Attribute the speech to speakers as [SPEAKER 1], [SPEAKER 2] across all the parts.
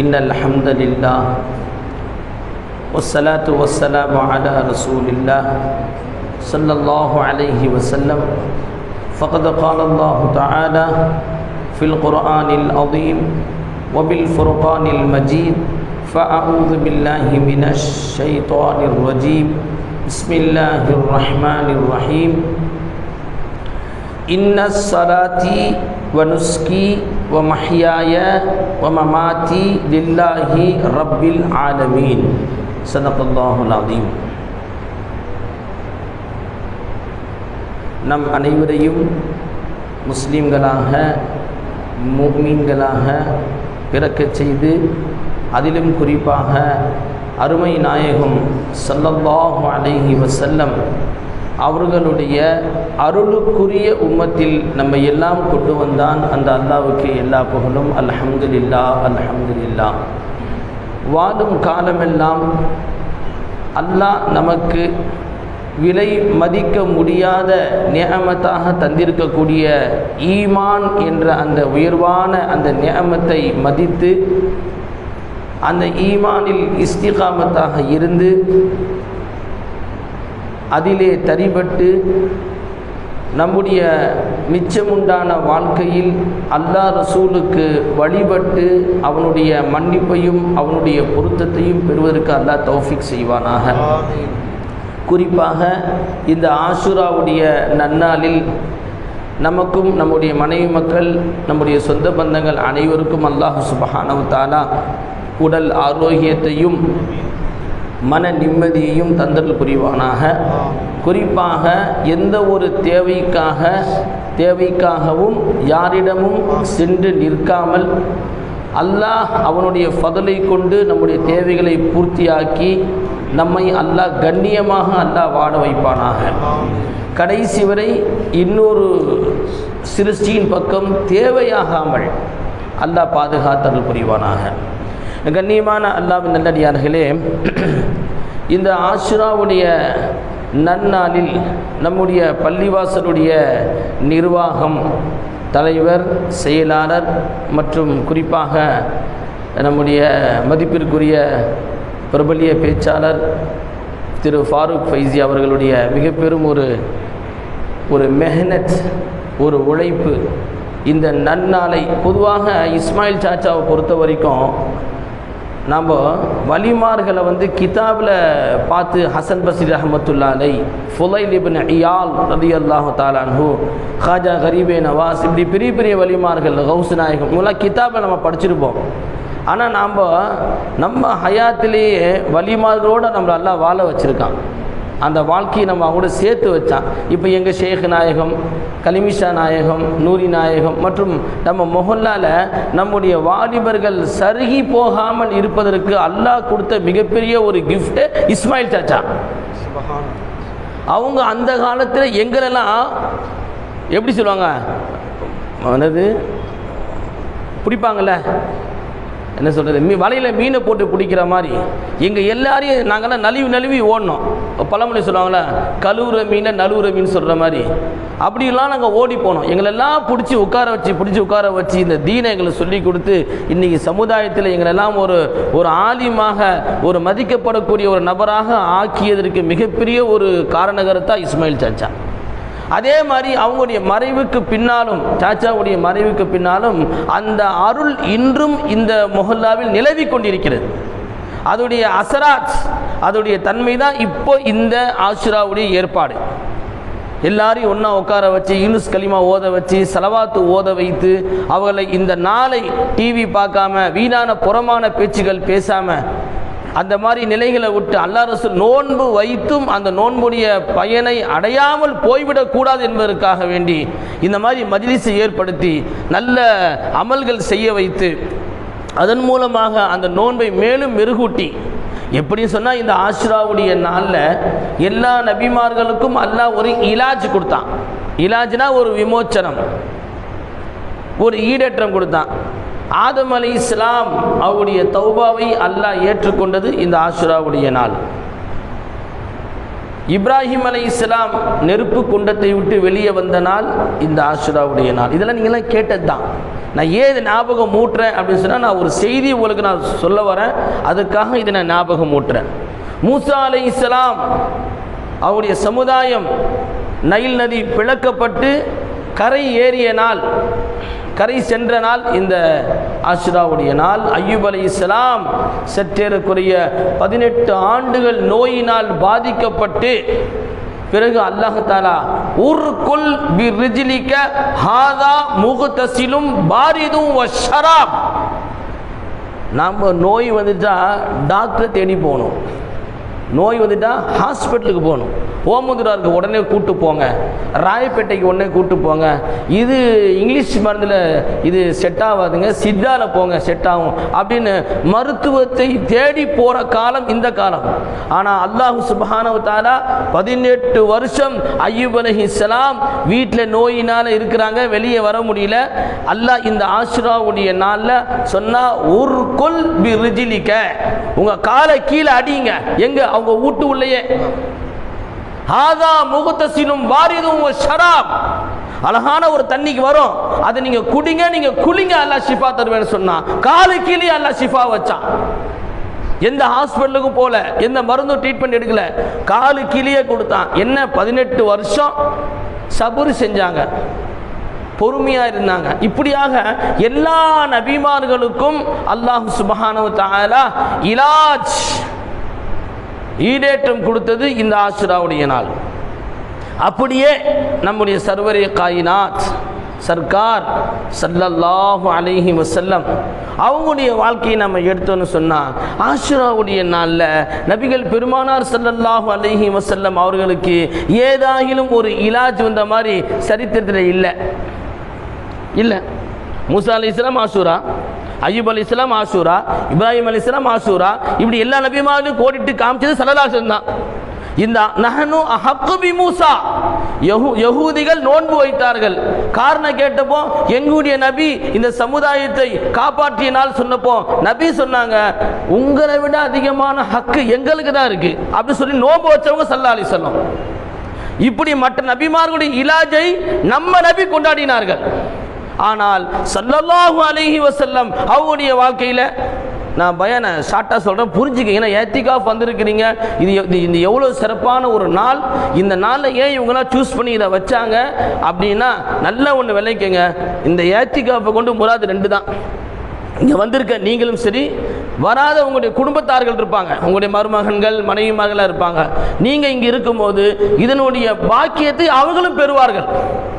[SPEAKER 1] ان الحمد للہ والصلاة والسلام على رسول اللہ صلی اللہ علیہ وسلم. فقد قال اللہ تعالی فی القرآن العظیم وبالفرقان المجید فاعوذ باللہ من الشیطان الرجیم بسم اللہ الرحمن الرحیم ان صلاتی و ومحياي ومماتي لله رب العالمين صدق الله العظيم நம் அனைவரையும் முஸ்லீம்களாக முக்மீன்களாக பிறக்கச் செய்து அதிலும் குறிப்பாக அருமை நாயகம் ஸல்லல்லாஹு அலைஹி வஸல்லம் அவர்களுடைய அருளுக்குரிய உம்மத்தில் நம்ம எல்லாம் கொண்டு வந்தான் அந்த அல்லாவுக்கு எல்லா புகழும். அல்ஹம்துலில்லா அல்ஹம்துலில்லா. வாழும் காலமெல்லாம் அல்லாஹ் நமக்கு விலை மதிக்க முடியாத நியமத்தாக தந்திருக்கக்கூடிய ஈமான் என்ற அந்த உயர்வான அந்த நியமத்தை மதித்து அந்த ஈமானில் இஸ்திகாமத்தாக இருந்து அதிலே தரிபட்டு நம்முடைய மிச்சமுண்டான வாழ்க்கையில் அல்லாஹ் ரசூலுக்கு வழிபட்டு அவனுடைய மன்னிப்பையும் அவனுடைய பொருத்தத்தையும் பெறுவதற்கு அல்லாஹ் தௌஃபிக் செய்வானாக. குறிப்பாக இந்த ஆசுராவுடைய நன்னாளில் நமக்கும் நம்முடைய மனைவி மக்கள் நம்முடைய சொந்த பந்தங்கள் அனைவருக்கும் அல்லாஹ் சுபஹானவு தாலா உடல் ஆரோக்கியத்தையும் மன நிம்மதியையும் தந்தல் புரிவானாக. குறிப்பாக எந்த ஒரு தேவைக்காக தேவைக்காகவும் யாரிடமும் சென்று நிற்காமல் அல்லாஹ் அவனுடைய ஃபதலை கொண்டு நம்முடைய தேவைகளை பூர்த்தியாக்கி நம்மை அல்லாஹ் கண்ணியமாக அல்லாஹ் வாட வைப்பானாக. கடைசி வரை இன்னொரு சிருஷ்டியின் பக்கம் தேவையாகாமல் அல்லாஹ் பாதுகாத்தல் புரிவானாக. கண்ணியமான அல்லாவின் நல்லடியார்களே இந்த ஆஷுராவுடைய நன்னாளில் நம்முடைய பள்ளிவாசலுடைய நிர்வாகம் தலைவர் செயலாளர் மற்றும் குறிப்பாக நம்முடைய மதிப்பிற்குரிய பிரபலிய பேச்சாளர் திரு ஃபாரூக் ஃபைசி அவர்களுடைய மிக பெரும் ஒரு ஒரு மெஹனத் ஒரு உழைப்பு இந்த நன்னாளை பொதுவாக இஸ்மாயில் சாச்சாவை பொறுத்த வரைக்கும் நம்ம வலிமார்களை வந்து கிதாபில் பார்த்து ஹசன் பசீர் அஹமத்துல்லா அலை இபின் இயால் ரதி அல்லாஹு தாலான்ஹூ ஹாஜா கரீபே நவாஸ் இப்படி பெரிய பெரிய வலிமார்கள் கௌசு நாயகம் இவங்களாம் கிதாபை நம்ம படிச்சிருப்போம். ஆனால் நாம் நம்ம ஹயாத்திலேயே வலிமார்களோடு நம்மளை எல்லாம் வாழ வச்சுருக்கான். அந்த வாழ்க்கையை நம்ம அவங்களோட சேர்த்து வச்சான். இப்போ எங்கள் ஷேக் நாயகம் கலிமிஷா நாயகம் நூரி நாயகம் மற்றும் நம்ம மொஹல்லால் நம்முடைய வாலிபர்கள் சருகி போகாமல் இருப்பதற்கு அல்லாஹ் கொடுத்த மிகப்பெரிய ஒரு கிஃப்ட்டு இஸ்மாயில் சாச்சா. அவங்க அந்த காலத்தில் எங்களெல்லாம் எப்படி சொல்லுவாங்க? என்னது? பிடிப்பாங்கள்ல என்ன சொல்கிறது மீ வலையில் மீனை போட்டு பிடிக்கிற மாதிரி. எங்கள் எல்லாரையும் நாங்கள்லாம் நழுவி நழுவி ஓடணும். பழமொழி சொல்லுவாங்களே கழுவுற மீனை நழுவுற மீன் சொல்கிற மாதிரி. அப்படிலாம் நாங்கள் ஓடி போனோம். எங்களெல்லாம் பிடிச்சி உட்கார வச்சு பிடிச்சி உட்கார வச்சு இந்த தீனை எங்களுக்கு சொல்லி கொடுத்து இன்றைக்கி சமுதாயத்தில் எங்களெல்லாம் ஒரு ஒரு ஆலிமாக ஒரு மதிக்கப்படக்கூடிய ஒரு நபராக ஆக்கியதற்கு மிகப்பெரிய ஒரு காரணகரத்தான் இஸ்மாயில் சாச்சா. அதே மாதிரி அவங்களுடைய மறைவுக்கு பின்னாலும் சாச்சாவுடைய மறைவுக்கு பின்னாலும் அந்த அருள் இன்றும் இந்த மொஹல்லாவில் நிலவி கொண்டிருக்கிறது. அதோடைய அசராத் அதோடைய தன்மை தான் இப்போ இந்த ஆசுராவுடைய ஏற்பாடு. எல்லாரையும் ஒன்றா உட்கார வச்சு யூனுஸ் கலிமா ஓத வச்சு செலவாத்து ஓத வைத்து அவர்களை இந்த நாளை டிவி பார்க்காம வீணான புறமான பேச்சுகள் பேசாமல் அந்த மாதிரி நிலைகளை விட்டு அல்லா ரசூல் நோன்பு வைத்தும் அந்த நோன்புடைய பயனை அடையாமல் போய்விடக்கூடாது என்பதற்காக வேண்டி இந்த மாதிரி மஜ்லிஸை ஏற்படுத்தி நல்ல அமல்கள் செய்ய வைத்து அதன் மூலமாக அந்த நோன்பை மேலும் மெருகூட்டி. எப்படின்னு சொன்னால் இந்த ஆஷ்ராவுடைய நாளில் எல்லா நபிமார்களுக்கும் அல்லாஹ் ஒரு இலாஜ் கொடுத்தான். இலாஜ்னா ஒரு விமோச்சனம். ஒரு ஈடேற்றம் கொடுத்தான். ஆதம் அலி இஸ்லாம் அவருடைய தௌபாவை அல்லாஹ் ஏற்றுக்கொண்டது இந்த ஆஷுராவுடைய நாள். இப்ராஹிம் அலை இஸ்லாம் நெருப்பு குண்டத்தை விட்டு வெளியே வந்த நாள் இந்த ஆசுராவுடைய நாள். இதெல்லாம் நீங்களாம் கேட்டது தான் நான் ஏன் இதை ஞாபகம் மூட்டுறேன் அப்படின்னு சொன்னால் நான் ஒரு செய்தி உங்களுக்கு நான் சொல்ல வரேன். அதுக்காக இதை நான் ஞாபகம் மூட்டுறேன். மூசா அலி இஸ்லாம் அவருடைய சமுதாயம் நைல் நதி பிளக்கப்பட்டு கரை ஏறிய நாள். கரை சென்ற நாள் இந்த ஆஷிராவுடைய நாள் ஐயூப் அலி இஸ்லாம் சற்றேறக்குரிய பதினெட்டு ஆண்டுகள் நோயினால் பாதிக்கப்பட்டு பிறகு அல்லாஹாலா ஊருக்குள் ரிஜிலிக்க ஹாதா முகுதசிலும் பாரிதும் வ நாம் நோய் வந்துட்டா டாக்டரை தேடி போகணும். நோய் வந்துட்டால் ஹாஸ்பிட்டலுக்கு போகணும். ஓமதுராருக்கு உடனே கூட்டு போங்க. ராயப்பேட்டைக்கு உடனே கூட்டு போங்க. இது இங்கிலீஷ் மருந்தில் இது செட் ஆகாதுங்க. சித்தாவில் போங்க செட் ஆகும். அப்படின்னு மருத்துவத்தை தேடி போகிற காலம் இந்த காலம். ஆனால் அல்லாஹு சுபஹானவு தாலா பதினெட்டு வருஷம் ஐயூப் இஸ்லாம் வீட்டில் நோயினால் இருக்கிறாங்க. வெளியே வர முடியல. அல்லாஹ் இந்த ஆசுராவுடைய நாளில் சொன்னால் ஊருக்குள் பி ரிஜிலிக்க உங்கள் காலை கீழே அடிங்க. எங்கே அவங்க வீட்டு உள்ளேயே. ஹாதா முகத்தசிலும் வாரிதும் ஷராப். அழகான ஒரு தண்ணிக்கு வரும். அதை நீங்க குடிங்க நீங்க குளிங்க அல்லாஹ் ஷிஃபா தருவேன்னு சொன்னான் காலு கீழே அல்லாஹ் ஷிஃபா வச்சான். எந்த ஹாஸ்பிட்டலுக்கும் போல எந்த மருந்தும் ட்ரீட்மெண்ட் எடுக்கல. காலு கீழே கொடுத்தான். என்ன பதினெட்டு வருஷம் சபுரு செஞ்சாங்க. பொறுமையா இருந்தாங்க. இப்படியாக எல்லா நபிமார்களுக்கும் அல்லாஹ் சுபஹானு தாலா இலாஜ் ஈடேற்றம் கொடுத்தது இந்த ஆசுராவுடைய நாள். அப்படியே நம்முடைய சர்வரி காயினாத் சர்க்கார் சல்லல்லாஹு அலஹி வசல்லம் அவங்களுடைய வாழ்க்கையை நம்ம எடுத்தோன்னு சொன்னால் ஆஷுராவுடைய நாளில் நபிகள் பெருமானார் சல்லல்லாஹு அலஹி வசல்லம் அவர்களுக்கு ஏதாகிலும் ஒரு இலாஜ் வந்த மாதிரி சரித்திரத்தில் இல்லை. இல்லை. மூசா அலி இஸ்லாம் ஆசூரா? அய்யூப் அலி இஸ்லாம் ஆசூரா இப்ராஹிம் அலி இஸ்லாம் ஆசூரா இப்படி எல்லா நபிமாரும் கோடிட்டு காமிச்சது சலதாசன் தான். இந்த நஹனு அஹக்கு பி மூசா. யகூதிகள் நோன்பு வைத்தார்கள். காரணம் கேட்டப்போ எங்களுடைய நபி இந்த சமுதாயத்தை காப்பாற்றியனால் சொன்னப்போ நபி சொன்னாங்க உங்களை விட அதிகமான ஹக்கு எங்களுக்கு தான் இருக்கு. அப்படின்னு சொல்லி நோன்பு வச்சவங்க சல்லா அலி இப்படி மற்ற நபிமார்களுடைய இலாஜை நம்ம நபி கொண்டாடினார்கள். ஆனால் சல்லல்லாஹு அலஹி வசல்லம் அவருடைய வாழ்க்கையில் நான் பயனை ஷார்ட்டாக சொல்கிறேன் புரிஞ்சுக்க ஏன்னா ஏத்திகாஃப் வந்திருக்கிறீங்க. இது இது இந்த எவ்வளோ சிறப்பான ஒரு நாள். இந்த நாளில் ஏன் இவங்களாம் சூஸ் பண்ணி இதை வச்சாங்க? அப்படின்னா நல்ல ஒன்று விளைக்குங்க இந்த ஏத்திகாஃபை கொண்டு முராது ரெண்டு தான். இங்கே வந்திருக்க நீங்களும் சரி வராத உங்களுடைய குடும்பத்தார்கள் இருப்பாங்க. உங்களுடைய மருமகன்கள் மனைவிமார்களாக இருப்பாங்க. நீங்கள் இங்கே இருக்கும்போது இதனுடைய பாக்கியத்தை அவர்களும் பெறுவார்கள்.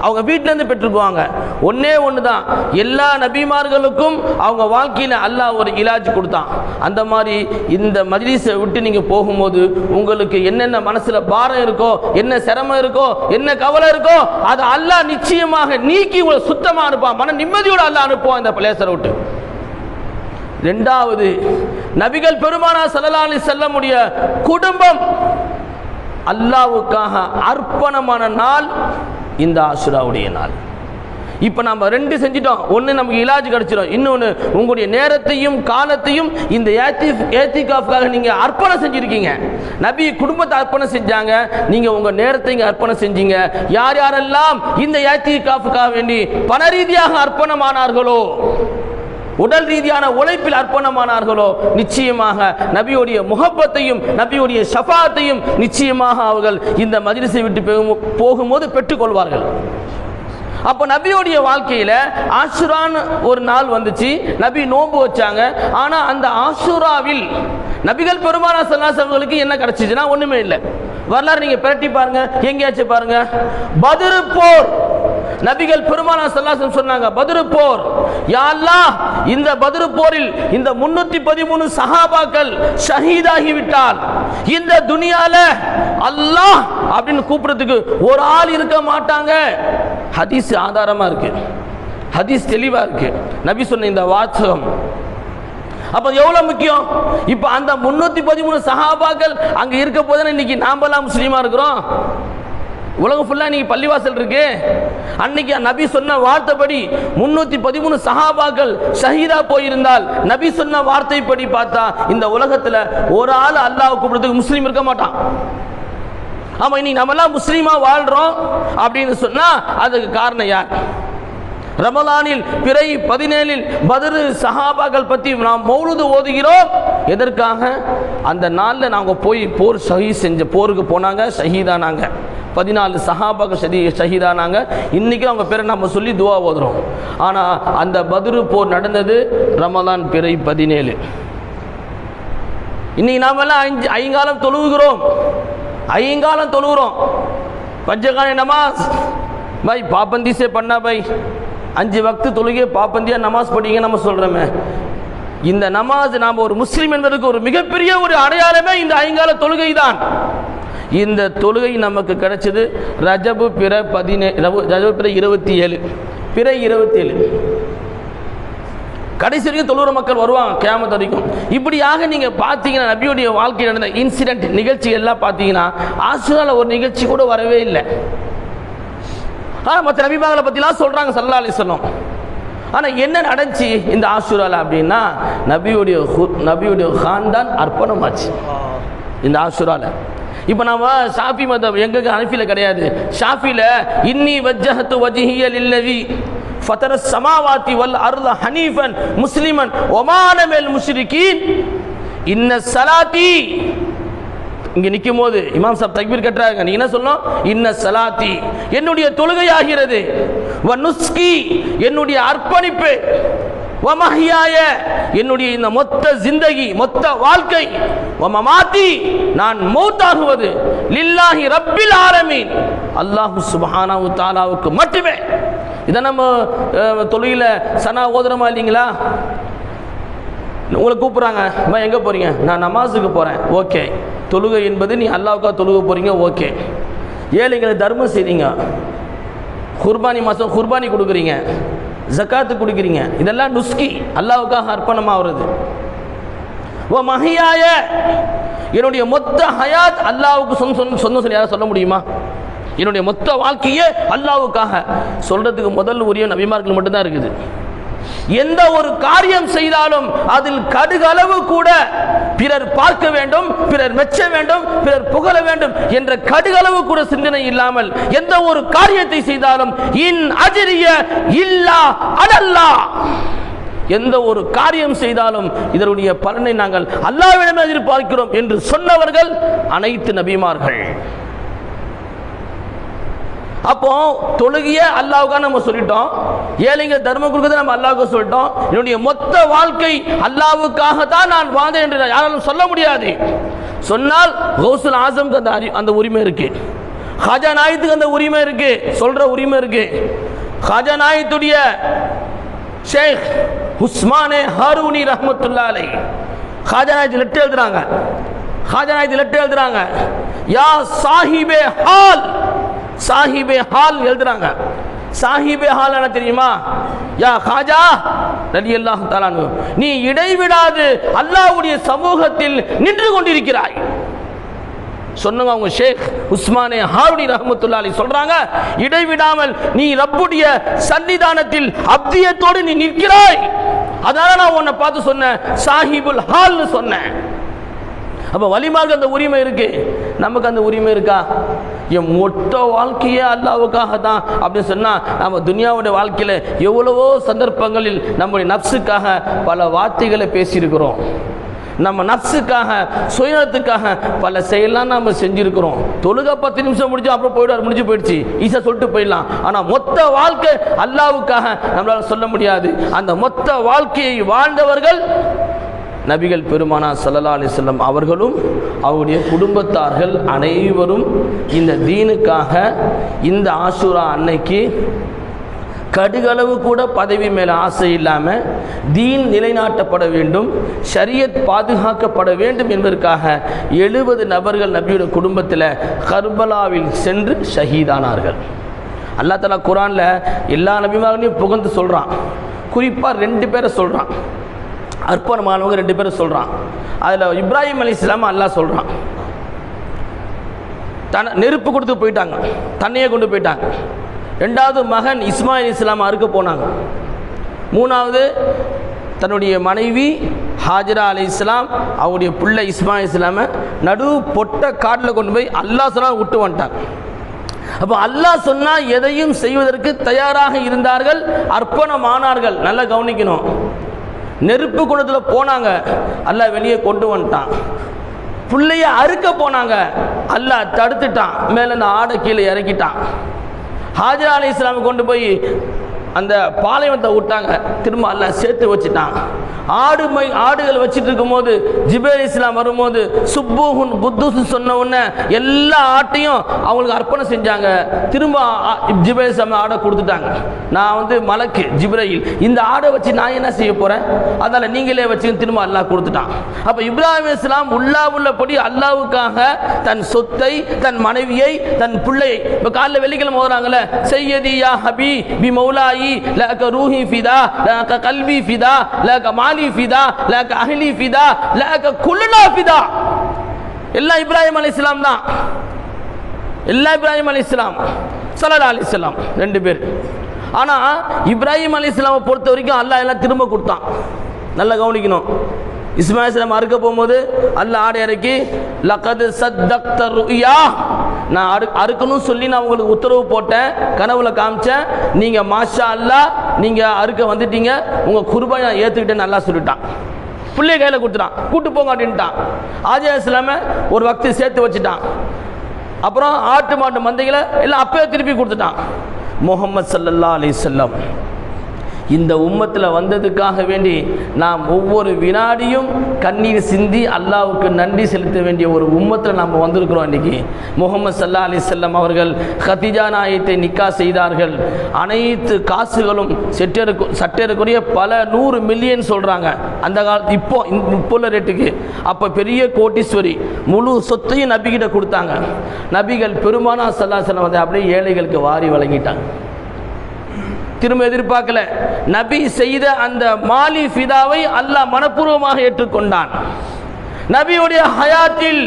[SPEAKER 1] அவங்க வீட்டிலேருந்து பெற்றுக்குவாங்க ஒன்றே ஒன்று தான் எல்லா நபிமார்களுக்கும் அவங்க வாழ்க்கையில் அல்லாஹ் ஒரு இலாஜ் கொடுத்தான். அந்த மாதிரி இந்த மஜ்லிஸை விட்டு நீங்கள் போகும்போது உங்களுக்கு என்னென்ன மனசில் பாரம் இருக்கோ என்ன சிரமம் இருக்கோ என்ன கவலை இருக்கோ அதை அல்லாஹ் நிச்சயமாக நீக்கி உங்களை சுத்தமாக அனுப்பான் மன நிம்மதியோடு அல்லாஹ் அனுப்புவான் இந்த பிளேசரை விட்டு. ரெண்டாவது நபிகள் பெருமானா செல்ல செல்லமுடைய குடும்பம் அல்லாவுக்காக அர்ப்பணமான நாள் இந்த ஆசுராவுடைய நாள். இப்போ நம்ம ரெண்டு செஞ்சிட்டோம். ஒன்று நமக்கு இலாஜ் கிடச்சிடும் இன்னொன்று உங்களுடைய நேரத்தையும் காலத்தையும் இந்த ஏத்தி ஏத்திகாஃப்காக நீங்கள் அர்ப்பணம் செஞ்சுருக்கீங்க. நபி குடும்பத்தை அர்ப்பணம் செஞ்சாங்க. நீங்கள் உங்கள் நேரத்தை இங்கே அர்ப்பணம் செஞ்சீங்க. யார் யாரெல்லாம் இந்த ஏத்திகாஃபுக்காக வேண்டி பண ரீதியாக அர்ப்பணமானார்களோ உடல் ரீதியான உழைப்பில் அர்ப்பணமானார்களோ நிச்சயமாக நபியுடைய முகப்பத்தையும் நபியுடைய சஃபாத்தையும் நிச்சயமாக அவர்கள் இந்த மஜ்லிஸை விட்டு போகும்- போகும்போது பெற்றுக்கொள்வார்கள். அப்போ நபியோடைய வாழ்க்கையில் ஆஷுரான்னு ஒரு நாள் வந்துச்சு நபி நோன்பு வச்சாங்க. ஆனால் அந்த ஆசுராவில் நபிகள் பெருமானா சல்லாசவர்களுக்கு என்ன கிடைச்சிச்சுன்னா ஒன்றுமே இல்லை. வரலாறு நீங்கள் பிரட்டி பாருங்க எங்கேயாச்சும் பாருங்க. பதிரு போர். நபிகள் பெருமானா சல்லாசம் சொன்னாங்க பதிரு போர். யாழ்லா இந்த பதிரு போரில் இந்த முன்னூத்தி பதிமூணு சஹாபாக்கள் ஷஹீதாகி விட்டால் இந்த துனியால அல்லாஹ் அப்படின்னு கூப்பிடுறதுக்கு ஒரு ஆள் இருக்க மாட்டாங்க. ஹதீஸ் ஆதாரமா இருக்கு. ஹதீஸ் தெளிவா இருக்கு. நபி சொன்ன இந்த வாசகம். அப்போ எவ்வளவு முக்கியம்? இப்போ அந்த முன்னூத்தி பதிமூணு சஹாபாக்கள் அங்க இருக்க போதுன்னு இன்னைக்கு நாமெல்லாம் முஸ்லீமா இருக்கிறோம். உலகம் ஃபுல்லாக இன்றைக்கி பள்ளிவாசல் இருக்கு. அன்னைக்கு நபி சொன்ன வார்த்தைப்படி முன்னூற்றி பதிமூணு சஹாபாக்கள் ஷஹீதா போயிருந்தால் நபி சொன்ன வார்த்தைப்படி பார்த்தா இந்த உலகத்தில் ஒரு ஆள் அல்லாஹ் கூப்பிடுறதுக்கு முஸ்லீம் இருக்க மாட்டான். ஆமாம் இன்னைக்கு நம்மெல்லாம் முஸ்லீமாக வாழ்கிறோம் அப்படின்னு சொன்னால் அதுக்கு காரணம் யார்? ரமலானில் பிறை பதினேழில் பதிரு சஹாபாக்கள் பற்றி நாம் மௌலுது ஓதுகிறோம். எதற்காக? அந்த நாளில் நாங்கள் போய் போர் சஹி செஞ்ச போருக்கு போனாங்க ஷஹீதானாங்க பதினாலு சஹாபாக சதி ஷஹீதானாங்க. இன்றைக்கும் அவங்க பேரை நம்ம சொல்லி துவா ஓதுறோம். ஆனால் அந்த பதிரு போர் நடந்தது ரமதான் பிறை பதினேழு. இன்னைக்கு நாம் எல்லாம் ஐந்து ஐங்காலம் தொழுகிறோம் ஐங்காலம் தொழுகிறோம் பஞ்சகான நமாஸ். பாய் பாப்பந்தி சே பண்ணா பாய். அஞ்சு வக்து தொழுகே பாப்பந்தியா நமாஸ் படிங்க நம்ம சொல்கிறோமே இந்த நமாஸ் நாம் ஒரு முஸ்லீம் என்பதற்கு ஒரு மிகப்பெரிய ஒரு அடையாளமே இந்த ஐங்கால தொழுகை தான் இந்த தொழுகை நமக்கு கிடைச்சது ரஜபு பிற பதினே ரஜபு பிற இருபத்தி ஏழு. பிற இருபத்தி ஏழு. கடைசி வரைக்கும் தொழுகிற மக்கள் வருவாங்க கேமத் வரைக்கும். இப்படியாக நீங்கள் பார்த்தீங்கன்னா நபியுடைய வாழ்க்கையில் நடந்த இன்சிடென்ட் நிகழ்ச்சி எல்லாம் பார்த்தீங்கன்னா ஆசுரால ஒரு நிகழ்ச்சி கூட வரவே இல்லை. ஆனால் மற்ற நபிபாங்களை பற்றிலாம் சொல்கிறாங்க சல்லா அலிஸ்லம் ஆனால் என்ன நடந்துச்சு இந்த ஆசுரால அப்படின்னா நபியுடைய நபியுடைய நபியுடைய ஹான்தான் அர்ப்பணமாச்சு. இந்த ஆசுரால இப்போ நம்ம ஷாஃபி மதம் எங்களுக்கு அனுப்பில கிடையாது. ஷாஃபியில் இன்னி வஜ்ஜஹத்து வஜிஹியல் இல்லவி ஃபதர சமாவாத்தி வல் அருள் ஹனீஃபன் முஸ்லிமன் ஒமானமேல் முஷ்ரிகீன். இன்ன சலாத்தி. இங்கே நிற்கும் போது இமாம் சாப் தக்பீர் கட்டுறாங்க நீ என்ன சொல்லணும்? இன்ன சலாத்தி. என்னுடைய தொழுகையாகிறது வ நுஸ்கி. என்னுடைய அர்ப்பணிப்பு. என்னுடைய இந்த மொத்த ஜிந்தகி மொத்த வாழ்க்கை வ நான் மௌத்தாகுவது லில்லாஹி ரப்பில் ஆரமீன் அல்லாஹு சுபஹானாவு தாலாவுக்கு மட்டுமே. இதை நம்ம தொழுகையில் சனா ஓதுறமா இல்லைங்களா? உங்களை கூப்பிட்றாங்க அம்மா எங்கே போகிறீங்க நான் நமாஸுக்கு போகிறேன் ஓகே. தொழுகை என்பது நீ அல்லாவுக்காக தொழுக போகிறீங்க ஓகே. ஏழைகளை தர்மம் செய்றீங்க குர்பானி மாதம் குர்பானி கொடுக்குறீங்க. ஜக்காத்து கொடுக்குறீங்க. இதெல்லாம் நுஸ்கி. அல்லாவுக்காக அர்ப்பணமாக வருது ஓ மஹியாய. என்னுடைய மொத்த ஹயாத் அல்லாவுக்கு சொந்த சொந்த சொந்தம் சொல்லி யாராவது சொல்ல முடியுமா? என்னுடைய மொத்த வாழ்க்கையே அல்லாவுக்காக. சொல்றதுக்கு முதல் உரிய நபிமார்கள் மட்டும்தான் இருக்குது. எந்த ஒரு காரியம் செய்தாலும் அதில் கடுகளவு கூட பிறர் பார்க்க வேண்டும் பிறர் மெச்ச வேண்டும் பிறர் புகழ வேண்டும் என்ற கடுகளவு கூட சிந்தனை இல்லாமல் எந்த ஒரு காரியத்தை செய்தாலும் இன் அஜிரிய இல்லா அடல்லா எந்த ஒரு காரியம் செய்தாலும் இதனுடைய பலனை நாங்கள் அல்லாவிடமே எதிர்பார்க்கிறோம் என்று சொன்னவர்கள் அனைத்து நபிமார்கள். அப்போ தொழுகிய அல்லாவுக்காக நம்ம சொல்லிட்டோம். ஏழைங்க தர்மம் கொடுக்கறத நம்ம அல்லாவுக்கு சொல்லிட்டோம். என்னுடைய மொத்த வாழ்க்கை அல்லாவுக்காக தான் நான் வாழ்ந்தேன் என்று யாராலும் சொல்ல முடியாது. சொன்னால் கௌசுல் ஆசம்க்கு அந்த அந்த உரிமை இருக்கு. ஹாஜா நாயத்துக்கு அந்த உரிமை இருக்கு. சொல்ற உரிமை இருக்கு. ஹாஜா நாயத்துடைய ஷேக் உஸ்மானே ஹாரூனி ரஹமத்துல்லாலை ஹாஜா நாயத்து லெட்டர் எழுதுறாங்க. ஹாஜா நாயத்து லெட்டர் எழுதுறாங்க. யா சாஹிபே ஹால். சாஹிபே ஹால் எழுதுறாங்க. சாஹிபே ஹால் என்ன தெரியுமா? யா ஹாஜா ரலி அல்லாஹ் தாலானு நீ இடைவிடாது அல்லாஹ்வுடைய சமூகத்தில் நின்று கொண்டிருக்கிறாய். சொன்னவங்க அவங்க ஷேக் உஸ்மானே ஹாருடி ரஹமத்துல்லாலி சொல்றாங்க இடைவிடாமல் நீ ரப்புடைய சன்னிதானத்தில் அப்தியத்தோடு நீ நிற்கிறாய். அதனால நான் உன்னை பார்த்து சொன்னேன் சாஹிபுல் ஹால்னு சொன்னேன். அப்போ வலிமார்க்கு அந்த உரிமை இருக்கு? நமக்கு அந்த உரிமை இருக்கா? என் மொத்த வாழ்க்கையே அல்லாவுக்காக தான் அப்படின்னு சொன்னால் நம்ம துனியாவுடைய வாழ்க்கையில் எவ்வளவோ சந்தர்ப்பங்களில் நம்முடைய நப்சுக்காக பல வார்த்தைகளை பேசியிருக்கிறோம். நம்ம நப்சுக்காக சுயநலத்துக்காக பல செயலாம் நம்ம செஞ்சுருக்கிறோம். தொழுக பத்து நிமிஷம் முடிஞ்சு அப்புறம் போயிடுவார் முடிஞ்சு போயிடுச்சு. ஈஸியாக சொல்லிட்டு போயிடலாம். ஆனால் மொத்த வாழ்க்கை அல்லாவுக்காக நம்மளால் சொல்ல முடியாது. அந்த மொத்த வாழ்க்கையை வாழ்ந்தவர்கள் நபிகள் பெருமானா சல்லல்லா செல்லம் அவர்களும் அவருடைய குடும்பத்தார்கள் அனைவரும் இந்த தீனுக்காக இந்த ஆசூரா அன்னைக்கு கடுகளவு கூட பதவி மேலே ஆசை இல்லாமல் தீன் நிலைநாட்டப்பட வேண்டும் ஷரியத் பாதுகாக்கப்பட வேண்டும் என்பதற்காக எழுபது நபர்கள் நபியோட குடும்பத்தில் கர்பலாவில் சென்று ஷஹீதானார்கள். அல்லாஹ் தலா குரானில் எல்லா நபிமார்களையும் புகழ்ந்து சொல்கிறான் குறிப்பாக ரெண்டு பேரை சொல்கிறான் அர்ப்பணமானவங்க ரெண்டு பேரும் சொல்கிறான் அதில் இப்ராஹிம் அலி இஸ்லாம் அல்லாஹ் சொல்கிறான் தன நெருப்பு கொடுத்து போயிட்டாங்க. தண்ணியை கொண்டு போயிட்டாங்க. ரெண்டாவது மகன் இஸ்மாயில் இஸ்லாம் அறுக்க போனாங்க. மூணாவது தன்னுடைய மனைவி ஹாஜரா அலி இஸ்லாம் அவருடைய பிள்ளை இஸ்மாயில் இஸ்லாமை நடு பொட்ட காட்டில் கொண்டு போய் அல்லாஹ் சொல்லாம் விட்டு வந்துட்டாங்க. அப்போ அல்லாஹ் சொன்னால் எதையும் செய்வதற்கு தயாராக இருந்தார்கள் அர்ப்பணமானார்கள் நல்லா கவனிக்கணும். நெருப்பு குணத்தில் போனாங்க. அல்லாஹ் வெளியே கொண்டு வந்துட்டான். பிள்ளைய அறுக்க போனாங்க. அல்லாஹ் தடுத்துட்டான். மேலே அந்த ஆடை கீழே இறக்கிட்டான். ஹாஜரா அலி இஸ்லாமை கொண்டு போய் அந்த பாலைவனத்தை விட்டாங்க. திரும்ப எல்லாம் சேர்த்து வச்சுட்டான் ஆடு மை ஆடுகள் வச்சுட்டு இருக்கும்போது ஜிபேர் இஸ்லாம் வரும்போது சுப்புஹுன் புத்துஸ் சொன்ன உடனே எல்லா ஆட்டையும் அவங்களுக்கு அர்ப்பணம் செஞ்சாங்க. திரும்ப ஜிபேர் இஸ்லாம் ஆடை கொடுத்துட்டாங்க. நான் வந்து மலக்கு ஜிப்ரையில். இந்த ஆடை வச்சு நான் என்ன செய்ய போகிறேன் அதனால் நீங்களே வச்சு திரும்ப அல்லாஹ் கொடுத்துட்டான். அப்போ இப்ராஹிம் இஸ்லாம் உள்ளா உள்ளபடி அல்லாவுக்காக தன் சொத்தை தன் மனைவியை தன் பிள்ளையை இப்போ காலைல வெள்ளிக்கிழமை ஓதுறாங்கல்ல செய்யதியா ஹபி பி மௌலாயி லக ரூஹி ஃபிதா லக கல்வி ஃபிதா லக மாலி ஃபிதா லக அஹ்லி ஃபிதா லக குல்லுனா ஃபிதா எல்லாம் இப்ராஹிம் அலைஹிஸ்ஸலாம் தான் எல்லாம் இப்ராஹிம் அலி இஸ்லாம் சலலா அலி இஸ்லாம் ரெண்டு பேர். ஆனா இப்ராஹிம் அலைஹிஸ்ஸலாமை பொறுத்த வரைக்கும் அல்லாஹ் எல்லாம் திரும்ப கொடுத்தான். நல்லா கவனிக்கணும். இஸ்மாயில் அறுக்க போகும்போது அல்ல ஆடை இறக்கி லக்கது சத்தக்த நான் அறு அறுக்கணும்னு சொல்லி நான் உங்களுக்கு உத்தரவு போட்டேன் கனவுல காமிச்சேன். நீங்கள் மாஷா அல்லா நீங்கள் அறுக்க வந்துட்டீங்க. உங்கள் குருபாய் நான் ஏற்றுக்கிட்டேன் நல்லா சொல்லிட்டான். பிள்ளைய கையில் கொடுத்துட்டான். கூட்டு போங்க அப்படின்ட்டான். ஆஜா இஸ்லாம ஒரு வக்தி சேர்த்து வச்சுட்டான். அப்புறம் ஆட்டு மாட்டு மந்தைகளை எல்லாம் அப்பவே திருப்பி கொடுத்துட்டான். முகமது சல்லல்லா அலிசல்லம் இந்த உம்மத்தில் வந்ததுக்காக வேண்டி நாம் ஒவ்வொரு வினாடியும் கண்ணீர் சிந்தி அல்லாவுக்கு நன்றி செலுத்த வேண்டிய ஒரு உம்மத்தில் நாம் வந்திருக்கிறோம் இன்னைக்கு. முகமது சல்லா அலி செல்லம் அவர்கள் ஹதிஜா நாயத்தை நிக்கா செய்தார்கள். அனைத்து காசுகளும் செட்டருக்கு சட்டருக்குரிய பல நூறு மில்லியன் சொல்கிறாங்க அந்த காலத்து இப்போ இப்போ உள்ள ரேட்டுக்கு அப்போ பெரிய கோட்டீஸ்வரி முழு சொத்தையும் நபிகிட்ட கொடுத்தாங்க. நபிகள் பெருமானா சல்லா செல்லம் வந்து அப்படியே ஏழைகளுக்கு வாரி வழங்கிட்டாங்க. திரும்ப எதிர்பார்க்கல. நபி செய்த அந்த மாலி ஃபிதாவை அல்லாஹ் மனப்பூர்வமாக ஏற்றுக்கொண்டான். நபியுடைய ஹயாத்தில்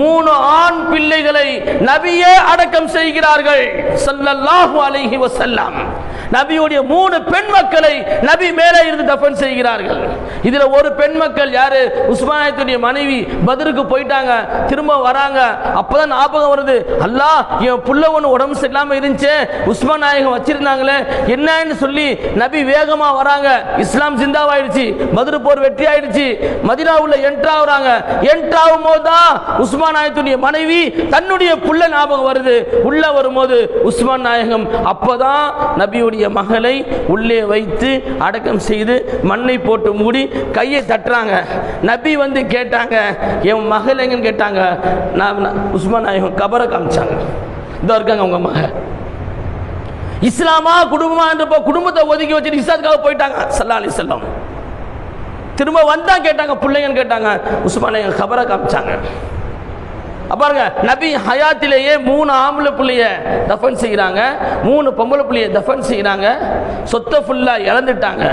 [SPEAKER 1] மூணு ஆண் பிள்ளைகளை நபியே அடக்கம் செய்கிறார்கள். சல்லல்லாஹு அலைஹி வசல்லாம் நபியுடைய மூணு பெண் மக்களை நபி மேலே இருந்து தஃபன் செய்கிறார்கள். இதுல ஒரு பெண் மக்கள் யாரு? உஸ்மானியத்துடைய மனைவி பதிலுக்கு போயிட்டாங்க திரும்ப வராங்க. அப்பதான் ஞாபகம் வருது அல்லாஹ் என் புள்ள ஒன்று உடம்பு சரியில்லாம இருந்துச்சு. உஸ்மான் நாயகம் வச்சிருந்தாங்களே என்னன்னு சொல்லி நபி வேகமா வராங்க. இஸ்லாம் ஜிந்தாவாயிடுச்சு மதுரை போர் வெற்றி ஆயிடுச்சு. மதினா உள்ள என்ட்ரா ஆகுறாங்க. என்ட்ரா ஆகும் போதுதான் உஸ்மான் நாயகத்துடைய மனைவி தன்னுடைய புள்ள ஞாபகம் வருது. உள்ள வரும்போது உஸ்மான் நாயகம் அப்பதான் நபியுடைய மகளை உள்ளே வைத்து அடக்கம் செய்து மண்ணை போட்டு மூடி கையை தட்டுறாங்க. நபி வந்து கேட்டாங்க என் மகள் எங்கன்னு? கேட்டாங்க. நான் உஸ்மான் நாயகம் கபரை காமிச்சாங்க. இதோ இருக்காங்க உங்க மக. இஸ்லாமா குடும்பமா என்றப்போ குடும்பத்தை ஒதுக்கி வச்சுட்டு இஸ்லாத்துக்காக போயிட்டாங்க. சல்லா அலி செல்லம் திரும்ப வந்தா கேட்டாங்க பிள்ளைங்கன்னு? கேட்டாங்க. உஸ்மான் எங்க கபரை காமிச்சாங்க. பாருங்க நபி ஹயாத்திலேயே மூணு ஆம்பளை புள்ளைய தஃபன் செய்கிறாங்க மூணு பொம்பளை புள்ளைய தஃபன் செய்கிறாங்க சொத்தை ஃபுல்லாக இழந்துட்டாங்க.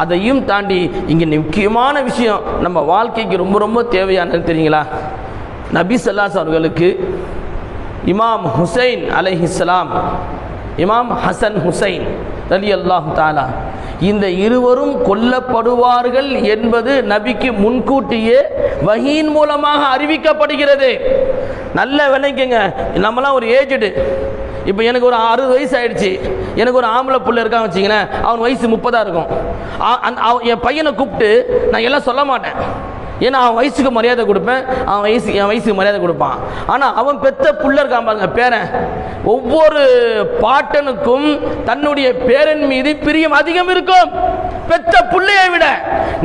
[SPEAKER 1] அதையும் தாண்டி இங்கே முக்கியமான விஷயம் நம்ம வாழ்க்கைக்கு ரொம்ப ரொம்ப தேவையானது தெரியுங்களா? நபி சல்லாஸ் அவர்களுக்கு இமாம் ஹுசைன் அலைஹிஸ்ஸலாம் இமாம் ஹசன் ஹுசைன் அலி அல்லாஹு தாலா இந்த இருவரும் கொல்லப்படுவார்கள் என்பது நபிக்கு முன்கூட்டியே வகியின் மூலமாக அறிவிக்கப்படுகிறது. நல்ல விலைக்குங்க நம்மலாம் ஒரு ஏஜ்டு இப்போ எனக்கு ஒரு அறுபது வயசு ஆயிடுச்சு எனக்கு ஒரு ஆம்பளை புள்ள இருக்கான்னு வச்சிங்களேன் அவன் வயசு முப்பதாக இருக்கும். என் பையனை கூப்பிட்டு நான் எல்லாம் சொல்ல மாட்டேன். ஏன்னா அவன் வயசுக்கு மரியாதை கொடுப்பேன். அவன் வயசு என் வயசுக்கு மரியாதை கொடுப்பான். ஆனால் அவன் பெத்த புள்ள இருக்கான் பாருங்க பேரன். ஒவ்வொரு பாட்டனுக்கும் தன்னுடைய பேரன் மீது பிரியம் அதிகம் இருக்கும். பெற்ற பிள்ளையை விட.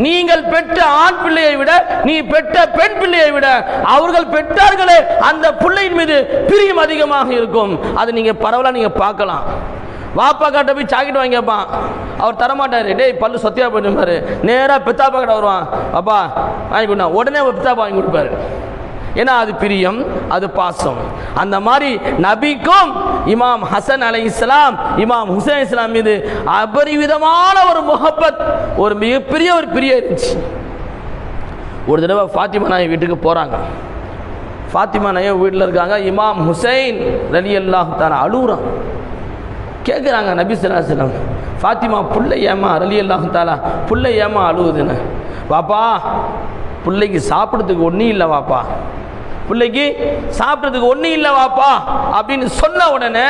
[SPEAKER 1] நீங்கள் பெற்ற ஆண் பிள்ளையை விட நீ பெற்ற பெண் பிள்ளையை விட அவர்கள் பெற்றார்களே அந்த பிள்ளையின் மீது பிரியம் அதிகமாக இருக்கும். அது நீங்க பரவலா நீங்க பார்க்கலாம். வாப்பா கிட்ட போய் சாக்கெட் வாங்கி கேட்பான் அவர் தரமாட்டார். டேய் பல்லு சத்தியாக போயிருப்பாரு நேராக பித்தாப்பா கிட்ட வருவான். அப்பா வாங்கி கொடுனா உடனே அவர் பித்தாப்பா வாங்கி கொடுப்பாரு. ஏன்னா அது பிரியம் அது பாசம். அந்த மாதிரி நபிக்கும் இமாம் ஹசன் அலை இஸ்லாம் இமாம் ஹுசைன் இஸ்லாம் மீது அபரிவிதமான ஒரு முகப்பத் ஒரு மிகப்பெரிய ஒரு பிரிய இருந்துச்சு. ஒரு தடவை ஃபாத்திமா நாய் வீட்டுக்கு போகிறாங்க ஃபாத்திமா நாயை வீட்டில் இருக்காங்க. இமாம் ஹுசைன் ரலி அல்லாஹ் தான அழுகுறான். கேட்குறாங்க நபி சலாசலம் ஃபாத்திமா புள்ளை ஏமா ரலி அல்லாஹு தாலா புள்ளை ஏமா அழுவுதுன்னு. வாப்பா பிள்ளைக்கு சாப்பிட்றதுக்கு ஒன்றும் இல்லை வாப்பா. பிள்ளைக்கு சாப்பிட்றதுக்கு ஒன்றும் இல்லை வாப்பா அப்படின்னு சொன்ன உடனே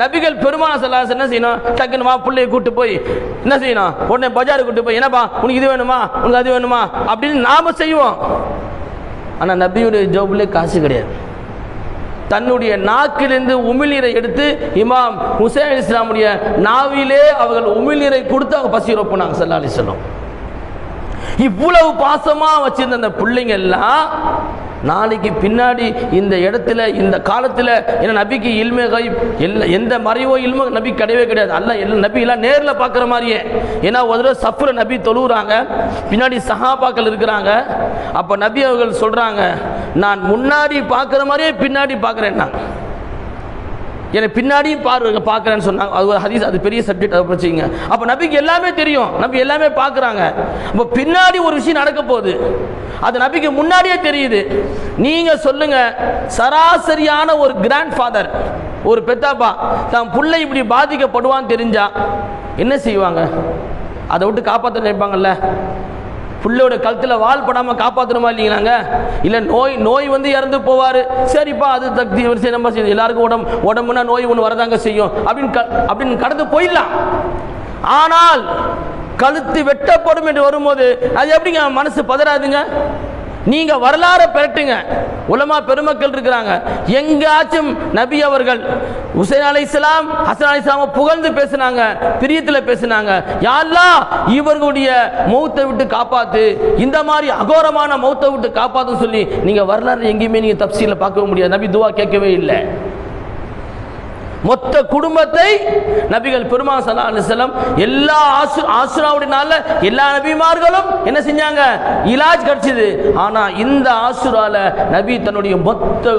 [SPEAKER 1] நபிகள் பெருமான சொல்லாச என்ன செய்யணும்? டக்குன்னு வா பிள்ளைய கூட்டு போய் என்ன செய்யணும்? உடனே பஜாருக்கு கூட்டு போய் என்னப்பா உனக்கு இது வேணுமா? உனக்கு அது வேணுமா? அப்படின்னு நாம செய்வோம். ஆனால் நபியுடைய ஜோபிலே காசு கிடையாது. தன்னுடைய நாக்கிலிருந்து உமிழ்நீரை எடுத்து இமாம் ஹுசேன் இஸ்லாமுடைய நாவிலே அவர்கள் உமிழ்நீரை கொடுத்து அவங்க பசி ரொப்பினாங்க சல்லா அலிஸ்லாம் இவ்வளவு பாசமா வச்சிருந்த அந்த பிள்ளைங்க எல்லாம் நாளைக்கு பின்னாடி இந்த இடத்துல இந்த காலத்தில் ஏன்னா நபிக்கு இல்மே கைப் எந்த மறைவோ இல்மோ நபி கிடையவே கிடையாது. அல்ல எல்லா நபி எல்லாம் நேரில் பார்க்குற மாதிரியே. ஏன்னா ஒரு தடவை சஃப்ர நபி தொழுகிறாங்க பின்னாடி சஹாபாக்கள் இருக்கிறாங்க. அப்போ நபி அவர்கள் சொல்கிறாங்க நான் முன்னாடி பார்க்குற மாதிரியே பின்னாடி பார்க்குறேன் நான் எனக்கு பின்னாடியும் பாரு பார்க்குறேன்னு சொன்னாங்க. அது ஒரு ஹதீஸ் அது பெரிய சப்ஜெக்ட் அதை பிரச்சிங்க அப்போ நபிக்கு எல்லாமே தெரியும். நபி எல்லாமே பார்க்குறாங்க. அப்போ பின்னாடி ஒரு விஷயம் நடக்க போகுது. அது நபிக்கு முன்னாடியே தெரியுது. நீங்கள் சொல்லுங்கள் சராசரியான ஒரு கிராண்ட் ஃபாதர் ஒரு பெத்தாப்பா தன் பிள்ளை இப்படி பாதிக்கப்படுவான்னு தெரிஞ்சா என்ன செய்வாங்க? அதை விட்டு காப்பாற்ற நினைப்பாங்கல்ல? பிள்ளையோட கழுத்தில் வால் படாமல் காப்பாற்றணுமா இல்லைங்களாங்க? இல்லை நோய் நோய் வந்து இறந்து போவார். சரிப்பா அது தக்தி சரி நம்ம செய்யும்? எல்லாருக்கும் உடம்பு உடம்புனா நோய் ஒன்று வரதாங்க செய்யும். அப்படின்னு க அப்படின்னு கடந்து போயிடலாம். ஆனால் கழுத்து வெட்டப்படும் என்று வரும்போது அது எப்படிங்க மனசு பதறாதுங்க? நீங்க வரலாறு பெரட்டுங்க. உலமா பெருமக்கள் இருக்கிறாங்க. எங்காச்சும் நபி அவர்கள் உசைன் அலை இஸ்லாம் ஹசன் அலி இஸ்லாம புகழ்ந்து பேசினாங்க பிரியத்தில் பேசினாங்க. யாரெல்லாம் இவர்களுடைய மௌத்தை விட்டு காப்பாத்து இந்த மாதிரி அகோரமான மௌத்தை விட்டு காப்பாத்து சொல்லி நீங்க வரலாறு எங்கேயுமே நீங்க தப்சீல பார்க்க முடியாது. நபி துவா கேட்கவே இல்லை. மொத்த குடும்பத்தை நபிகள் பெருமா சல்லா அலிஸ்லாம் எல்லா ஆசு ஆசுராவுடைய எல்லா நபிமார்களும் என்ன செஞ்சாங்க? இலாஜ் கிடைச்சது. ஆனா இந்த ஆசுரால நபி தன்னுடைய மொத்த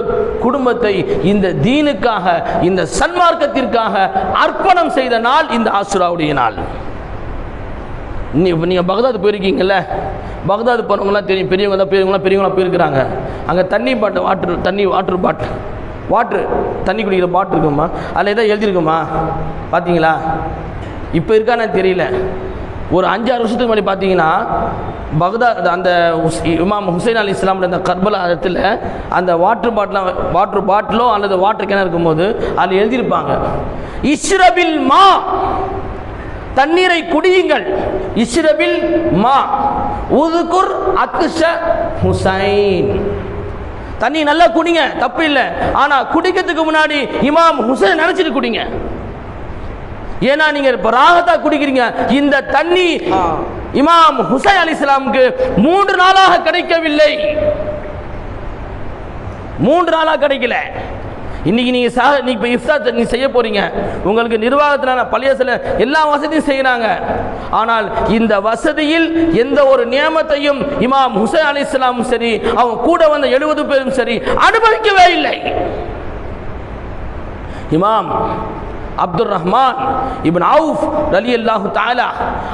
[SPEAKER 1] குடும்பத்தை இந்த தீனுக்காக இந்த சன்மார்க்கத்திற்காக அர்ப்பணம் செய்த நாள் இந்த ஆசுராவுடைய நாள். நீ இப்போ நீங்கள் பகதாது போயிருக்கீங்கல்ல? பகதாது போனவங்களாம் தெரியும். பெரியவங்க தான் பெரியவங்களாம் பெரியவங்களாம் போயிருக்கிறாங்க. அங்கே தண்ணி பாட்டு வாட்டர் தண்ணி வாட்டர் பாட்டில். வாட்ரு தண்ணி குடிக்கிற பாட்டில் இருக்குமா? அதில் எதாவது எழுதியிருக்குமா? பார்த்தீங்களா இப்போ இருக்கான்னு தெரியல. ஒரு அஞ்சாறு வருஷத்துக்கு முன்னாடி பார்த்தீங்கன்னா பக்தாத் அந்த இமாம் ஹுசைன் அலி இஸ்லாமுடைய அந்த கர்பலா இடத்துல அந்த வாட்டர் பாட்டிலாம் வாட்டர் பாட்டிலோ அல்லது வாட்டர் கிணறு இருக்கும்போது அதில் எழுதியிருப்பாங்க. இஸ்ரபில் மா தண்ணீரை குடியுங்கள். இஸ்ரபில் மா உதுகுர் அக்ஷ ஹுசைன். தண்ணி நல்லா குடிங்க தப்பு இல்லை. ஆனா குடிக்கிறதுக்கு முன்னாடி இமாம் ஹுசைன் நினைச்சிட்டு குடிங்க. ஏன்னா நீங்க இப்ப ராகத்தா குடிக்கிறீங்க. இந்த தண்ணி இமாம் ஹுசைன் அலி இஸ்லாமுக்கு மூன்று நாளாக கிடைக்கவில்லை. மூன்று நாளாக கிடைக்கல. இன்னைக்கு நீங்க சா நீ இப்போ இஃப்தார் நீ செய்ய போறீங்க. உங்களுக்கு நிர்வாகத்தினால பள்ளியசில் எல்லா வசதியும் செய்கிறாங்க ஆனால் இந்த வசதியில் எந்த ஒரு நியமத்தையும் இமாம் ஹுசைன் அலி இஸ்லாமும் சரி அவங்க கூட வந்த எழுபது பேரும் சரி அனுபவிக்கவே இல்லை. இமாம் அப்துல் ரஹ்மான் இப்னு அவுஃப் அலி அல்லாஹு தாலா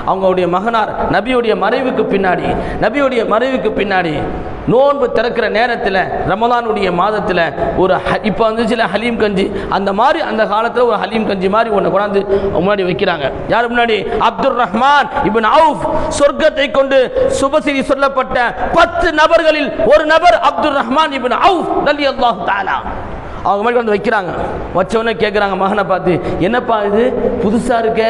[SPEAKER 1] அவங்களுடைய மகனார் நபியுடைய மறைவுக்கு பின்னாடி நபியுடைய மறைவுக்கு பின்னாடி நோன்பு திறக்கிற நேரத்தில் ரமலானுடைய மாதத்தில் ஒரு ஹ- இப்போ வந்துச்சுல ஹலீம் கஞ்சி அந்த மாதிரி அந்த காலத்தில் ஒரு ஹலீம் கஞ்சி மாதிரி ஒன்று கொண்டாந்து முன்னாடி வைக்கிறாங்க. யார் முன்னாடி? அப்துல் ரஹ்மான் இபின் அவுஃப். சொர்க்கத்தை கொண்டு சுபசிரி சொல்லப்பட்ட பத்து நபர்களில் ஒரு நபர் அப்துல் ரஹ்மான் இபின் அவுஃப் ரலி அல்லாஹு தாலா அவங்க மாதிரி வந்து வைக்கிறாங்க. வச்சவொடனே கேட்குறாங்க மகனை பார்த்து என்னப்பா இது? புதுசாக இருக்க?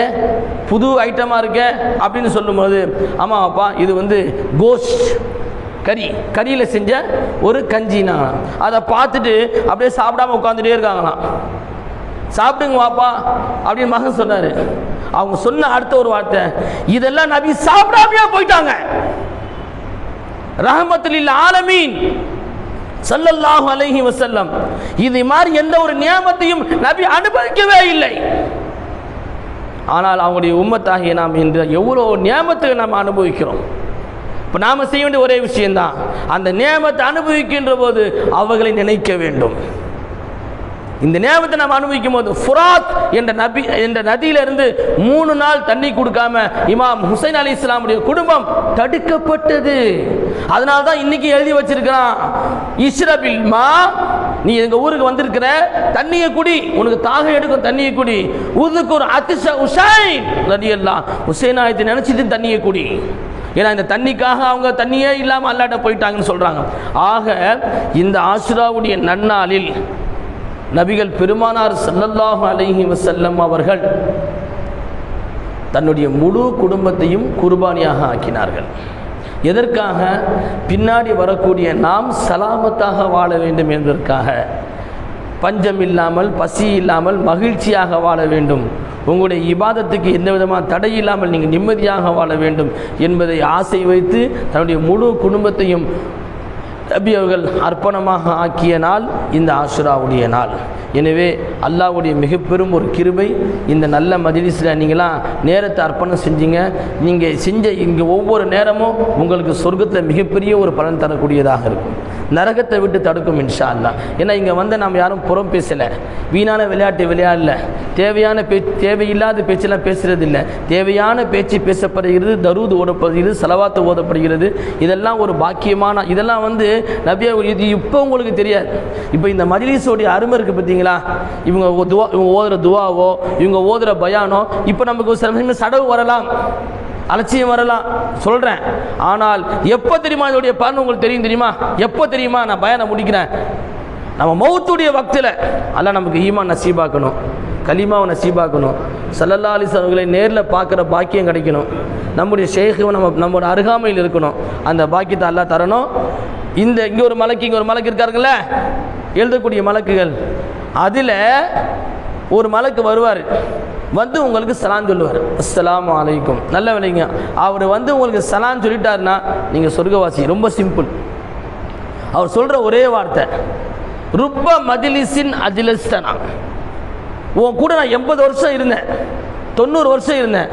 [SPEAKER 1] புது ஐட்டமாக இருக்க? அப்படின்னு சொல்லும்போது ஆமாப்பா இது வந்து கோஸ்ட் கறி. கறியில் செஞ்ச ஒரு கஞ்சினா. அதை பார்த்துட்டு அப்படியே சாப்பிடாம உட்காந்துட்டே இருக்காங்களாம். சாப்பிடுங்க வாப்பா அப்படின்னு மகன் சொன்னார். அவங்க சொன்ன அடுத்த ஒரு வார்த்தை இதெல்லாம் நபி சாப்பிடாமையா போயிட்டாங்க. ரஹமத்தில் ஆலமீன் சல்லல்லாஹு அலைஹி வசல்லம் இது மாதிரி எந்த ஒரு நியமத்தையும் நபி அனுபவிக்கவே இல்லை. ஆனால் அவங்களுடைய உம்மத்தாகிய நாம் இன்று எவ்வளோ நியமத்தை நாம் அனுபவிக்கிறோம். இப்போ நாம் செய்ய வேண்டிய ஒரே விஷயம்தான். அந்த நியமத்தை அனுபவிக்கின்ற போது அவர்களை நினைக்க வேண்டும். இந்த நேமத்தை நாம் அனுபவிக்கும் போது ஃபுராத் என்ற நபி என்ற நதியிலிருந்து மூணு நாள் தண்ணி கொடுக்காம இமாம் ஹுசைன் அலி இஸ்லாமுடைய குடும்பம் தடுக்கப்பட்டது. அதனால தான் இன்னைக்கு எழுதி வச்சிருக்கிறான் இஸ்ரபில் மா நீ எங்க ஊருக்கு வந்திருக்கிற? தண்ணியை குடி உனக்கு தாகம் எடுக்கும் தண்ணியை குடி. உதுக்கு ஒரு அதிச உசைன் ரதி எல்லாம் ஹுசைன் ஆயத்தை நினைச்சிட்டு தண்ணியை குடி. ஏன்னா இந்த தண்ணிக்காக அவங்க தண்ணியே இல்லாமல் அல்லாட்ட போயிட்டாங்கன்னு சொல்கிறாங்க ஆக இந்த ஆசுராவுடைய நன்னாளில் நபிகள் பெருமானார் சல்லல்லாஹு அலஹி வசல்லம் அவர்கள் தன்னுடைய முழு குடும்பத்தையும் குர்பானியாக ஆக்கினார்கள். எதற்காக? பின்னாடி வரக்கூடிய நாம் சலாமத்தாக வாழ வேண்டும் என்பதற்காக. பஞ்சம் இல்லாமல் பசி இல்லாமல் மகிழ்ச்சியாக வாழ வேண்டும். உங்களுடைய இபாதத்துக்கு எந்த விதமான தடை இல்லாமல் நீங்கள் நிம்மதியாக வாழ வேண்டும் என்பதை ஆசை வைத்து தன்னுடைய முழு குடும்பத்தையும் நபி அவர்கள் அர்ப்பணமாக ஆக்கிய நாள் இந்த ஆசுராவுடைய நாள். எனவே அல்லாஹ்வுடைய மிக பெரும் ஒரு கிருபை. இந்த நல்ல மஜ்லிஸில் நீங்களாம் நேரத்தை அர்ப்பணம் செஞ்சீங்க. நீங்கள் செஞ்ச இங்கே ஒவ்வொரு நேரமும் உங்களுக்கு சொர்க்கத்தில் மிகப்பெரிய ஒரு பலன் தரக்கூடியதாக இருக்கும். நரகத்தை விட்டு தடுக்கும் இன்ஷா அல்லா ஏன்னா இங்கே வந்து நாம் யாரும் புறம் பேசலை. வீணான விளையாட்டு விளையாடல. தேவையான பே தேவையில்லாத பேச்செல்லாம் பேசுகிறது இல்லை தேவையான பேச்சு பேசப்படுகிறது தருவது ஓடப்படுகிறது செலவாத்து ஓதப்படுகிறது. இதெல்லாம் ஒரு பாக்கியமான இதெல்லாம் வந்து நபியா இது இப்போ உங்களுக்கு தெரியாது. இப்போ இந்த மஜ்லிஸோடைய அருமை இருக்குது பார்த்தீங்களா இவங்க துவா இவங்க ஓதுற துவாவோ இவங்க ஓதுற பயானோ இப்போ நமக்கு சில சடவு வரலாம். அலட்சியம் வரலாம். சொல்கிறேன் ஆனால் எப்போ தெரியுமா இதோடைய பலன் உங்களுக்கு தெரியும் தெரியுமா? எப்போ தெரியுமா? நான் பயனை முடிக்கிறேன். நம்ம மௌத்துடைய வக்தில் அல்ல நமக்கு ஈமான் நசீபாக்கணும். கலிமாவை நசீபாக்கணும். சல்லல்லா அலிஸ் அவர்களை நேரில் பார்க்குற பாக்கியம் கிடைக்கணும். நம்முடைய ஷேഖும் நம்ம நம்மளோட அருகாமையில் இருக்கணும். அந்த பாக்கியத்தை எல்லாம் தரணும். இந்த இங்கே ஒரு மலைக்கு இங்கே ஒரு மலைக்கு இருக்காருங்களே? எழுதக்கூடிய மலக்குகள். அதில் ஒரு மலக்கு வருவார். வந்து உங்களுக்கு சலான் சொல்லுவார். அஸ்லாம் அலைக்கும். நல்ல விலைங்க. அவர் வந்து உங்களுக்கு சலான் சொல்லிட்டாருன்னா நீங்கள் சொர்க்கவாசி. ரொம்ப சிம்பிள் அவர் சொல்கிற ஒரே வார்த்தை. ருப்ப மதிலிசின் அஜிலிஸ்டனா உன் கூட நான் எண்பது வருஷம் இருந்தேன். தொண்ணூறு வருஷம் இருந்தேன்.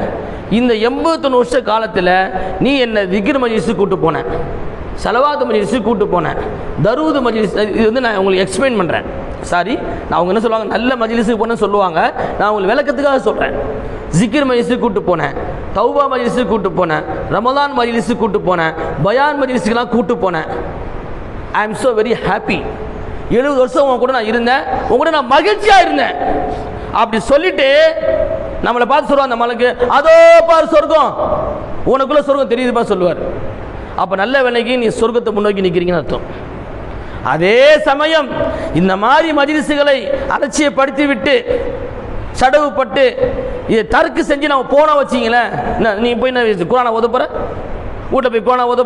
[SPEAKER 1] இந்த எண்பது தொண்ணூறு வருஷ காலத்தில் நீ என்னை திகிர் கூப்பிட்டு போனேன் செலவாத்து மஜிலிஸுக்கு கூட்டு போனேன். தருவது மஜிலிஸ் இது வந்து நான் உங்களுக்கு எக்ஸ்பிளைன் பண்ணுறேன் சாரி நான் அவங்க என்ன சொல்லுவாங்க? நல்ல மஜிலிஸுக்கு போனேன்னு சொல்லுவாங்க. நான் உங்களுக்கு விளக்கத்துக்காக சொல்கிறேன் ஜிக்கிர் மஜிலிஸுக்கு கூட்டு போனேன். தௌபா மஜிலிஸுக்கு கூட்டு போனேன். ரமலான் மஜிலிஸுக்கு கூட்டு போனேன். பயான் மஜிலிஸுக்கெல்லாம் கூட்டு போனேன். I am so very happy எழுபது வருஷம் உன் கூட நான் இருந்தேன். உன் கூட நான் மகிழ்ச்சியாக இருந்தேன். அப்படி சொல்லிட்டு நம்மளை பார்த்து சொல்லுவாங்க அந்த மலைக்கு அதோ பார் சொர்க்கம். உனக்குள்ள சொர்க்கம் தெரியுதுப்பா சொல்லுவார். அப்போ நல்ல வேலைக்கு நீ சொர்க்கத்தை முன்னோக்கி நிற்கிறீங்கன்னு அர்த்தம். அதே சமயம் இந்த மாதிரி மஜிலிசுகளை அலட்சியப்படுத்தி விட்டு சடவுப்பட்டு இதை தர்க்கு செஞ்சு நம்ம போனால் வச்சிங்களேன். என்ன நீ போய் என்ன குரானை ஓத போகிற வீட்டை போய் குரானை ஓத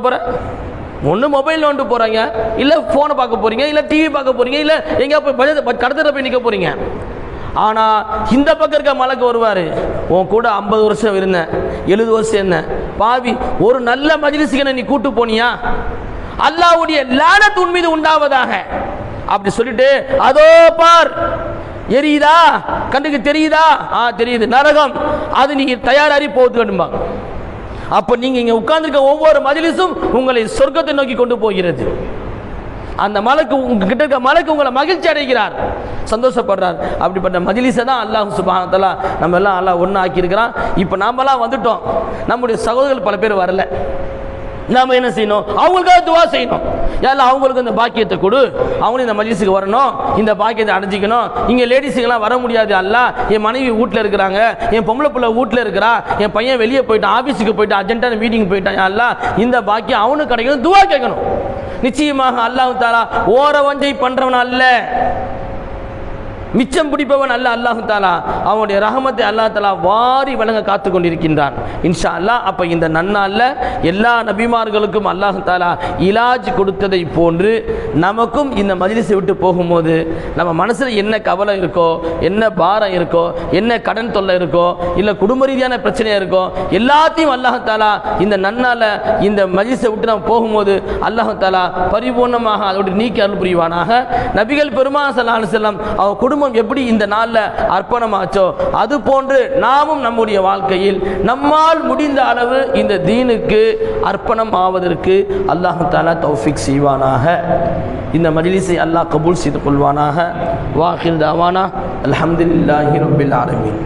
[SPEAKER 1] ஒன்று மொபைல் நோண்டு போகிறாங்க இல்லை ஃபோனை பார்க்க போகிறீங்க இல்லை டிவி பார்க்க போகிறீங்க இல்லை எங்கேயா போய் பஜ கடத்தில் போய் நிற்க போகிறீங்க ஆனால் இந்த பக்கம் இருக்க மலைக்கு வருவார். உன் கூட ஐம்பது வருஷம் இருந்தேன். எழுபது வருஷம் இருந்தேன். பாவி ஒரு நல்ல மஜிலிசுக்கு நீ கூட்டு போனியா? அல்லாஹ்வுடைய லானத் உன் மீது உண்டாவதாக. அப்படி சொல்லிட்டு அதோ பார் எரியுதா? கண்ணுக்கு தெரியுதா? ஆ தெரியுது. நரகம். அது நீங்க தயாராகி போகுதுன்னுமா அப்போ நீங்கள் இங்கே உட்காந்துருக்க ஒவ்வொரு மஜிலிசும் உங்களை சொர்க்கத்தை நோக்கி கொண்டு போகிறது. அந்த மலக்கு உங்ககிட்ட இருக்க மலக்கு உங்களை மகிழ்ச்சி அடைகிறார். சந்தோஷப்படுறார். அப்படிப்பட்ட மஜ்லிஸை தான் அல்லாஹ் சுபானத்தலா நம்ம எல்லாம் அல்லாஹ் ஒன்று ஆக்கியிருக்கிறான் இப்போ நாமெல்லாம் வந்துட்டோம். நம்முடைய சகோதரர்கள் பல பேர் வரல. நாம என்ன செய்யணும்? அவங்களுக்காக துவா செய்யணும். எல்லாம் அவங்களுக்கு இந்த பாக்கியத்தை கொடு. அவங்களும் இந்த மஜ்லிஸுக்கு வரணும். இந்த பாக்கியத்தை அடைஞ்சிக்கணும். இங்கே லேடிஸுக்கெல்லாம் வர முடியாது அல்ல என் மனைவி வீட்டில் இருக்கிறாங்க. என் பொம்பளை பிள்ளை வீட்டில் இருக்கிறா. என் பையன் வெளியே போயிட்டான் ஆஃபீஸுக்கு போயிட்டான் அர்ஜென்ட்டான மீட்டிங் போயிட்டான். அல்ல இந்த பாக்கியம் அவனுக்கு கிடைக்கணும். துவா கேட்கணும். நிச்சயமாக அல்லாஹ் தாலா ஓர வஞ்சை பண்றவன் அல்ல. மிச்சம் பிடிப்பவன் அல்ல அல்லாஹு தாலா. அவனுடைய ரஹமத்தை அல்லாஹ் தாலா வாரி வழங்க காத்து கொண்டிருக்கின்றான் இன்ஷா அல்லாஹ் அப்போ இந்த நன்னாளில் எல்லா நபிமார்களுக்கும் அல்லாஹு தாலா இலாஜ் கொடுத்ததை போன்று நமக்கும் இந்த மதிலிசை விட்டு போகும்போது நம்ம மனசில் என்ன கவலை இருக்கோ என்ன பாரம் இருக்கோ என்ன கடன் தொல்லை இருக்கோ இல்லை குடும்ப ரீதியான பிரச்சனையாக இருக்கோ எல்லாத்தையும் அல்லாஹ் தாலா இந்த நன்னால இந்த மஜ்லிஸை விட்டு நம்ம போகும்போது அல்லாஹ் தாலா பரிபூர்ணமாக அதோடு நீக்கி அருள் புரிவானாக. நபிகள் பெருமா சல்லாஹ் செல்லம் அவங்க குடும்பம் எப்படி இந்த நாளில் அர்ப்பணமாச்சோ அது போன்று நாமும் நம்முடைய வாழ்க்கையில் நம்மால் முடிந்த அளவு இந்த தீனுக்கு அர்ப்பணம் ஆவதற்கு அல்லாஹு தாலா தௌஃபிக் செய்வானாக. இந்த மஜ்லிஸை அல்லாஹ் கபூல் செய்து கொள்வானாக. வாஹில் தாவானா. அலமதுல்லாஹி ரபில் ஆலமீன்.